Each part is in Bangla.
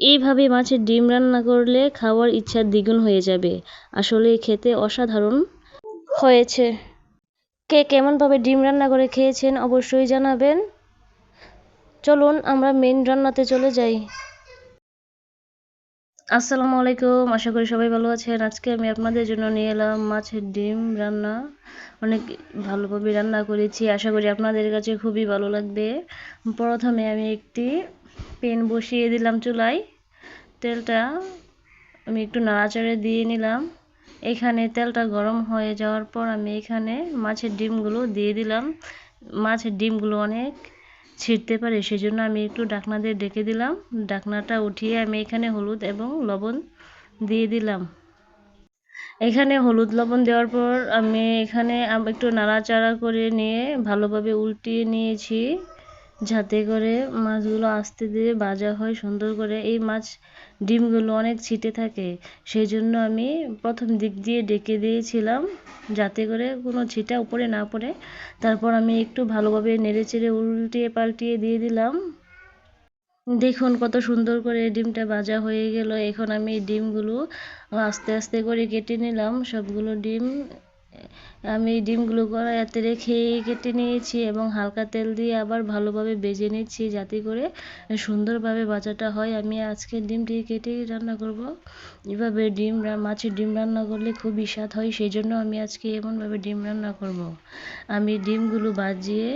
এইভাবে মাছের ডিম রান্না করলে খাওয়ার ইচ্ছা দ্বিগুণ হয়ে যাবে। আসলে খেতে অসাধারণ হয়েছে। কে কেমনভাবে ডিম রান্না করে খেয়েছেন অবশ্যই জানাবেন। চলুন, আমরা মেন রান্নাতে চলে যাই। আসসালামু আলাইকুম, আশা করি সবাই ভালো আছেন। আজকে আমি আপনাদের জন্য নিয়ে এলাম মাছের ডিম রান্না। অনেক ভালোভাবে রান্না করেছি। আশা করি আপনাদের কাছে খুবই ভালো লাগবে। প্রথমে আমি একটি পেন বসিয়ে দিলাম চুলায়। তেলটা আমি একটু নাড়াচাড়ে দিয়ে নিলাম। এখানে তেলটা গরম হয়ে যাওয়ার পর আমি এখানে মাছের ডিমগুলো দিয়ে দিলাম। মাছের ডিমগুলো অনেক ছিঁড়তে পারে, সেজন্য আমি একটু ডাকনা দিয়ে ডেকে দিলাম। ডাকনাটা উঠিয়ে আমি এখানে হলুদ এবং লবণ দিয়ে দিলাম। এখানে হলুদ লবণ দেওয়ার পর আমি এখানে একটু নাড়াচাড়া করে নিয়ে ভালোভাবে উল্টিয়ে নিয়েছি। যাতে করে মাছগুলো আস্তে ধীরে ভাজা হয়, সুন্দর করে। এই মাছ ডিমগুলো অনেক ছিটে থাকে সেই জন্য আমি প্রথম দিক দিয়ে ডেকে দিয়েছিলাম যাতে করে কোনো ছিটা উপরে না পড়ে। তারপর আমি একটু ভালোভাবে নেড়ে চেড়ে উল্টিয়ে পাল্টিয়ে দিয়ে দিলাম। দেখুন কত সুন্দর করে ডিমটা ভাজা হয়ে গেল। এখন আমি ডিমগুলো আস্তে আস্তে করে কেটে নিলাম। সবগুলো ডিম আমি ডিমগুলো কড়াইতে রেখে কেটে নিয়েছি এবং হালকা তেল দিয়ে আবার ভালোভাবে বেজে নিচ্ছি যাতে করে সুন্দরভাবে ভাজাটা হয়। আমি আজকে ডিমটি কেটে রান্না করব। এভাবে ডিম মাছের ডিম রান্না করলে খুবই স্বাদ হয় সেই জন্য আমি আজকে এমনভাবে ডিম রান্না করব। আমি ডিমগুলো ভাজিয়ে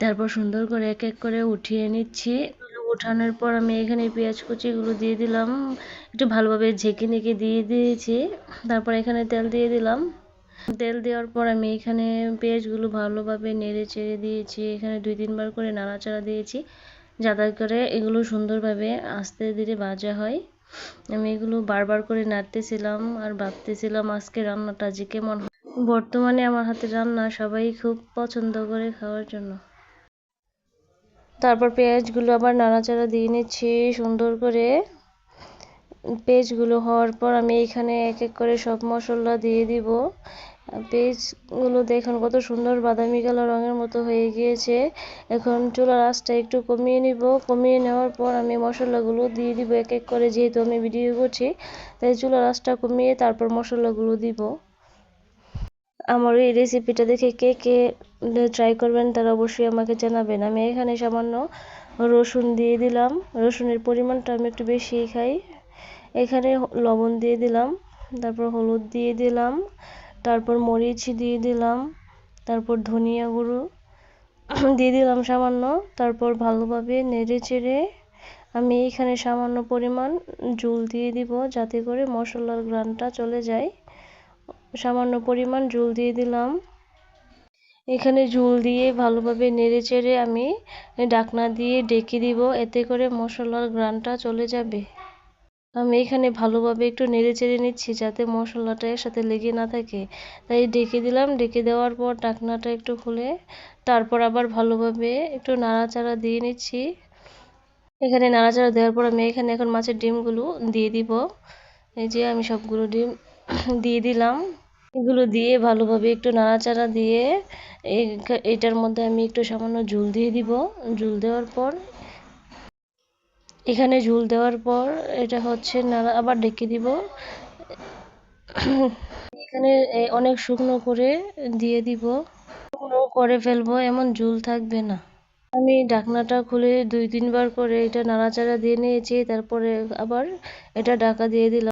তারপর সুন্দর করে এক এক করে উঠিয়ে নিচ্ছি। ওঠানোর পর আমি এখানে পেঁয়াজ কুচিগুলো দিয়ে দিলাম। একটু ভালোভাবে ঝেঁকে নেকে দিয়ে দিয়েছি। তারপর এখানে তেল দিয়ে দিলাম। তেল দেওয়ার পর আমি এখানে পেঁয়াজগুলো ভালোভাবে নেড়ে চেড়ে দিয়েছি। এখানে দুই, তিনবার করে নাড়াচাড়া দিয়েছি যাতে করে এগুলো সুন্দরভাবে আস্তে ধীরে ভাজা হয়। আমি এগুলো বারবার করে নাড়তেছিলাম আর ভাবতেছিলাম আজকে রান্নাটা যে কেমন বর্তমানে আমার হাতে রান্না সবাই খুব পছন্দ করে খাওয়ার জন্য। তারপর পেঁয়াজগুলো আবার নাড়াচাড়া দিয়ে নিচ্ছি সুন্দর করে। পেঁয়াজগুলো হওয়ার পর আমি এখানে এক এক করে সব মশলা দিয়ে দিব। পেঁয়াজগুলো দেখুন, কত সুন্দর বাদামি কালার রঙের মতো হয়ে গিয়েছে। এখন চুলার আঁচটা একটু কমিয়ে নিব। কমিয়ে নেওয়ার পর আমি মশলাগুলো দিয়ে দিব এক এক করে, যেহেতু আমি ভিডিও করছি। তাই চুলার আঁচটা কমিয়ে তারপর মশলাগুলো দিব। আমার এই রেসিপিটা দেখে কে কে ট্রাই করবেন তারা অবশ্যই আমাকে জানাবেন। আমি এখানে সামান্য রসুন দিয়ে দিলাম। রসুনের পরিমাণটা আমি একটু বেশি খাই। এখানে লবণ দিয়ে দিলাম। তারপর হলুদ দিয়ে দিলাম। তারপর মরিচ দিয়ে দিলাম, তারপর ধনিয়া গুঁড়ো দিয়ে দিলাম সামান্য, তারপর ভালোভাবে নেড়ে চেড়ে আমি এখানে সামান্য পরিমাণ জল দিয়ে দিব যাতে করে মশলার গ্রানটা চলে যায়। সামান্য পরিমাণ জল দিয়ে দিলাম। এখানে ঝোল দিয়ে ভালোভাবে নেড়ে চেড়ে আমি ডাকনা দিয়ে ডেকে দিব, এতে করে মশলার গ্রানটা চলে যাবে। আমি এখানে ভালোভাবে একটু নেড়ে চেড়ে নিচ্ছি যাতে মশলাটা এর সাথে লেগে না থাকে। তাই ডেকে দিলাম, ডেকে দেওয়ার পর ডাকনাটা একটু খুলে তারপর আবার ভালোভাবে একটু নাড়াচাড়া দিয়ে নিচ্ছি। এখানে নাড়াচাড়া দেওয়ার পর আমি এখানে এখন মাছের ডিমগুলো দিয়ে দিব। এই যে আমি সবগুলো ডিম দিয়ে দিলাম। এগুলো দিয়ে ভালোভাবে একটু নাড়াচাড়া দিয়ে এটার মধ্যে আমি একটু সামান্য ঝুল দিয়ে দিব। ঝুল দেওয়ার পর এখানে ঝুল দেওয়ার পর এটা হচ্ছে নাড়া আবার ডেকে দিব। এখানে অনেক শুকনো করে দিয়ে দিব। শুকনো করে ফেলব, এমন ঝুল থাকবে না। আমি ঢাকনাটা খুলে দুই তিনবার করে এটা নাড়াচাড়া দিয়ে নিয়েছি, তারপরে আবার এটা ঢাকা দিয়ে দিলাম।